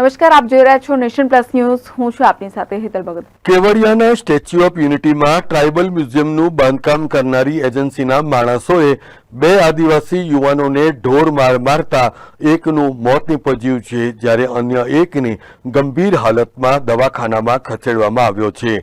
નમસ્કાર, આપ જોઈ રહ્યા છો નેશન પ્લસ ન્યૂઝ. હું છું આપની સાથે હેતલ ભગત. કેવડિયાના સ્ટેચ્યુ ઓફ યુનિટીમાં ટ્રાઇબલ મ્યુઝિયમનું બાંધકામ કરનારી એજન્સીના માણસોએ બે આદિવાસી યુવાનોને ઢોર માર મારતા એકનું મોત નિપજ્યું છે, જ્યારે અન્ય એકને ગંભીર હાલતમાં દવાખાનામાં ખસેડવામાં આવ્યો છે.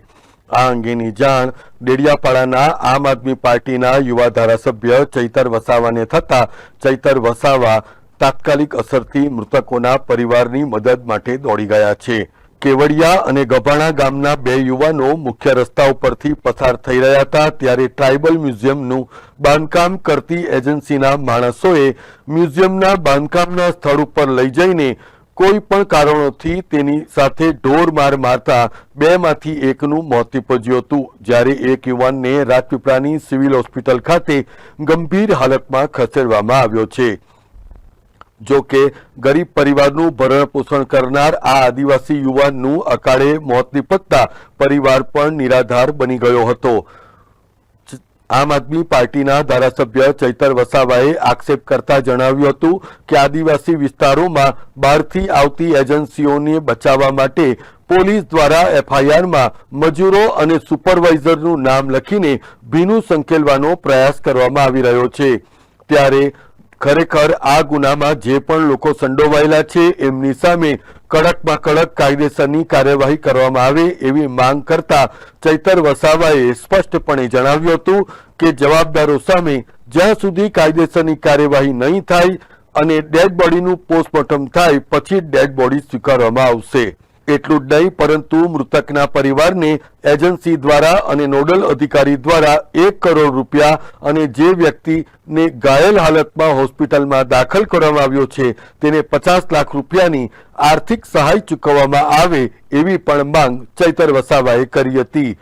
આ અંગેની જાણ ડેડિયાપાડાના આમ આદમી પાર્ટીના યુવા ધારાસભ્ય ચૈતર વસાવાને થતા ચૈતર વસાવા તાત્કાલિક અસરથી મૃતકોના પરિવારની મદદ માટે દોડી ગયા છે. કેવડિયા અને ગભાણા ગામના બે યુવાનો મુખ્ય રસ્તા ઉપરથી પસાર થઈ રહ્યા હતા. ત્યારે ટ્રાઇબલ મ્યુઝિયમનું બાંધકામ કરતી એજન્સીના માણસોએ મ્યુઝિયમના બાંધકામના સ્થળ ઉપર લઈ જઈને કોઈ પણ કારણોથી તેની સાથે ઢોર માર મારતા બેમાંથી એકનું મોત નીપજ્યું હતું. જ્યારે એક યુવાનને રાજપીપળાની સિવિલ હોસ્પિટલ ખાતે ગંભીર હાલતમાં ખસેડવામાં આવ્યો છે. જો કે ગરીબ પરિવારનું ભરણ પોષણ કરનાર આ આદિવાસી યુવાનનું અકાળે મોત નિપજતા પરિવાર પણ નિરાધાર બની ગયો હતો. આમ આદમી પાર્ટીના ધારાસભ્ય ચૈતર વસાવાએ આક્ષેપ કરતા જણાવ્યું હતું કે આદિવાસી વિસ્તારોમાં બહારથી આવતી એજન્સીઓને બચાવવા માટે પોલીસ દ્વારા એફઆઈઆરમાં મજૂરો અને સુપરવાઇઝરનું નામ લખીને ભીનું સંકેલવાનો પ્રયાસ કરવામાં આવી રહ્યો છે. ત્યારે ખરેખર આ ગુનામાં જે પણ લોકો સંડોવાયેલા છે, એમની સામે કડકમાં કડક કાયદેસરની કાર્યવાહી કરવામાં આવે એવી માંગ કરતા ચૈતર વસાવાએ સ્પષ્ટપણે જણાવ્યું હતું કે જવાબદારો સામે જ્યાં સુધી કાયદેસરની કાર્યવાહી નહીં થાય અને ડેડ બોડીનું પોસ્ટમોર્ટમ થાય, પછી ડેડ બોડી સ્વીકારવામાં આવશે. એટલું જ નહીં, પરંતુ મૃતકના પરિવારને એજન્સી દ્વારા અને નોડલ અધિકારી દ્વારા એક કરોડ રૂપિયા અને જે વ્યક્તિને ઘાયલ હાલતમાં હોસ્પિટલમાં દાખલ કરવામાં આવ્યો છે, તેને પચાસ લાખ રૂપિયાની આર્થિક સહાય ચૂકવવામાં આવે એવી પણ માંગ ચૈતર વસાવાએ કરી હતી.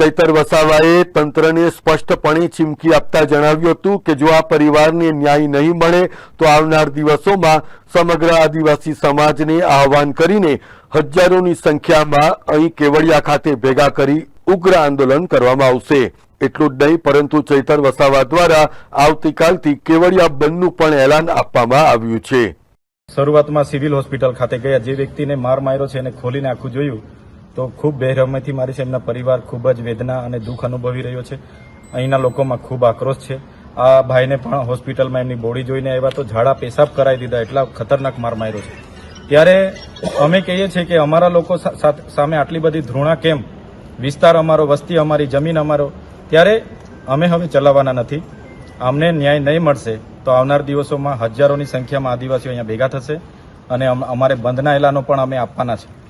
ચૈતર વસાવાએ તંત્રને સ્પષ્ટપણે ચીમકી આપતા જણાવ્યું હતું કે જો આ પરિવારને ન્યાય નહીં મળે, તો આવનાર દિવસોમાં સમગ્ર આદિવાસી સમાજને આહવાન કરીને હજારોની સંખ્યામાં અહીં કેવડિયા ખાતે ભેગા કરી ઉગ્ર આંદોલન કરવામાં આવશે. એટલું જ નહીં, પરંતુ ચૈતર વસાવા દ્વારા આવતીકાલથી કેવડિયા બંધનું પણ એલાન આપવામાં આવ્યું છે. શરૂઆતમાં સિવિલ હોસ્પિટલ ખાતે ગયા. જે વ્યક્તિને માર માર્યો છે એને ખોલીને આખું જોયું. તો ખૂબ બેરહમેથી મારી છે. એમના પરિવાર ખૂબ જ વેદના અને દુઃખ અનુભવી રહ્યો છે. અહીંના લોકોમાં ખૂબ આક્રોશ છે. આ ભાઈને પણ હોસ્પિટલમાં એમની બોડી જોઈને આવ્યા તો ઝાડા પેશાબ કરાવી દીધા એટલા ખતરનાક માર માર્યો છે. ત્યારે અમે કહીએ છીએ કે અમારા લોકો સામે આટલી બધી ધૃણા કેમ? વિસ્તાર અમારો, વસ્તી અમારી, જમીન અમારો. ત્યારે અમે હવે ચલાવવાના નથી. અમને ન્યાય નહીં મળશે તો આવનાર દિવસોમાં હજારોની સંખ્યામાં આદિવાસીઓ અહીંયા ભેગા થશે અને અમ- અમારે બંધના એલાનો પણ અમે આપવાના છે.